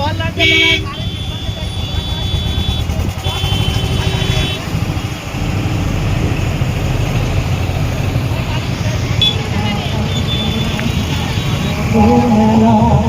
Oh, my God.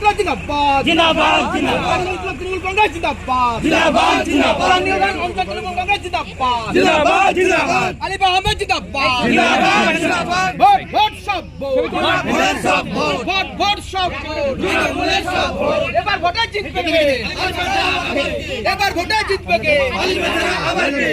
జిల్లా జిందాబాద్ జిందాబాద్ జిందాబాద్ తిరుగులు కాంగ్రెస్ జిందాబాద్ జిందాబాద్ జిందాబాద్ తిరుగులు కాంగ్రెస్ జిందాబాద్ జిందాబాద్ జిందాబాద్ అలీ అహ్మద్ జిందాబాద్ జిందాబాద్ జిందాబాద్ బోట్ బోట్ షాప్ బోట్ బోట్ షాప్ బోట్ బోట్ బోట్ షాప్ బోట్ బోట్ షాప్ బోట్ এবার ভোটা জিতবে কে এবার ভোটা জিতবে কে আলী আবার কে